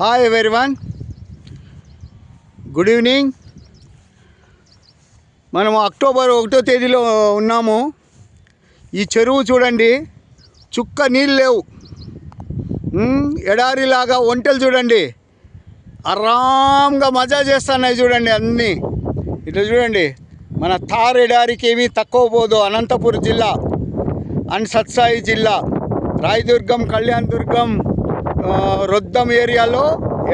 Hi everyone good evening మనం October ఒకటో తేదీలో ఉన్నాము. ఈ చెరువు చూడండి. చుక్క నీళ్ళు లేవు. ఎడారిలాగా ఒంటెలు చూడండి. ఆరాంగా మజా చేస్తున్నాయి చూడండి అన్నీ. ఇట్లా చూడండి. మన తార్ ఎడారికి ఏమీ తక్కువ పోదు. అనంతపురం జిల్లా. అండ్ సత్సాయి జిల్లా. రాయదుర్గం కళ్యాణ్ దుర్గం రొద్దం ఏరియాలో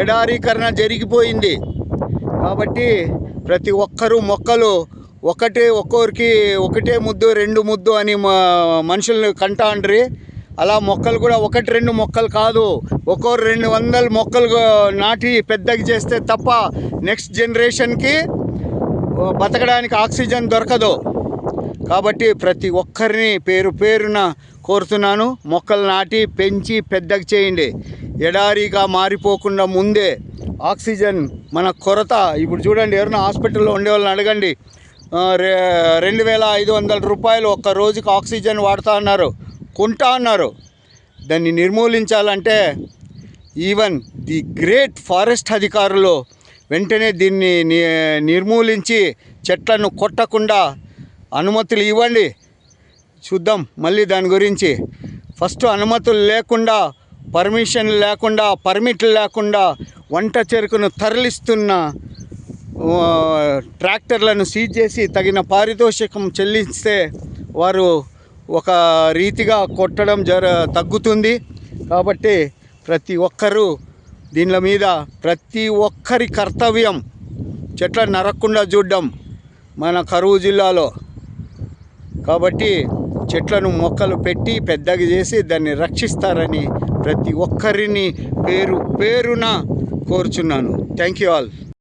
ఎడారీకరణ జరిగిపోయింది. కాబట్టి ప్రతి ఒక్కరూ మొక్కలు ఒకటే ఒక్కొరికి ఒకటే ముద్దు రెండు ముద్దు అని మనుషులను కంటా కంటాండ్రి. అలా మొక్కలు కూడా ఒకటి రెండు మొక్కలు కాదు. ఒక్కొరు రెండు వందల మొక్కలు నాటి పెద్దగా చేస్తే తప్ప నెక్స్ట్ జనరేషన్కి బతకడానికి ఆక్సిజన్ దొరకదు. కాబట్టి ప్రతి ఒక్కరిని పేరు పేరున కోరుతున్నాను. మొక్కలు నాటి పెంచి పెద్దగా చేయండి. ఎడారిగా మారిపోకుండా ముందే ఆక్సిజన్ మన కొరత. ఇప్పుడు చూడండి ఎవరైనా హాస్పిటల్లో ఉండే వాళ్ళని అడగండి రెండు వేల ఐదు వందల రూపాయలు ఒక్క రోజుకి ఆక్సిజన్ వాడుతా అన్నారు. కొంటా అన్నారు. దాన్ని నిర్మూలించాలంటే ఈవెన్ ది గ్రేట్ ఫారెస్ట్ అధికారులు వెంటనే దీన్ని నిర్మూలించి చెట్లను కొట్టకుండా అనుమతులు ఇవ్వండి. చూద్దాం మళ్ళీ దాని గురించి. ఫస్ట్ అనుమతులు లేకుండా పర్మిషన్ లేకుండా పర్మిట్లు లేకుండా వంట చెరుకును తరలిస్తున్న ట్రాక్టర్లను సీజ్ చేసి తగిన పారితోషికం చెల్లిస్తే వారు ఒక రీతిగా కొట్టడం జర తగ్గుతుంది. కాబట్టి ప్రతి ఒక్కరూ దీనిల మీద ప్రతి ఒక్కరి కర్తవ్యం చెట్ల నరక్కుండా చూడడం మన కరువు జిల్లాలో. కాబట్టి చెట్లను మొక్కలు పెట్టి పెద్దగా చేసి దాన్ని రక్షిస్తారని ప్రతి ఒక్కరిని పేరు పేరున కోరుచున్నాను. Thank you all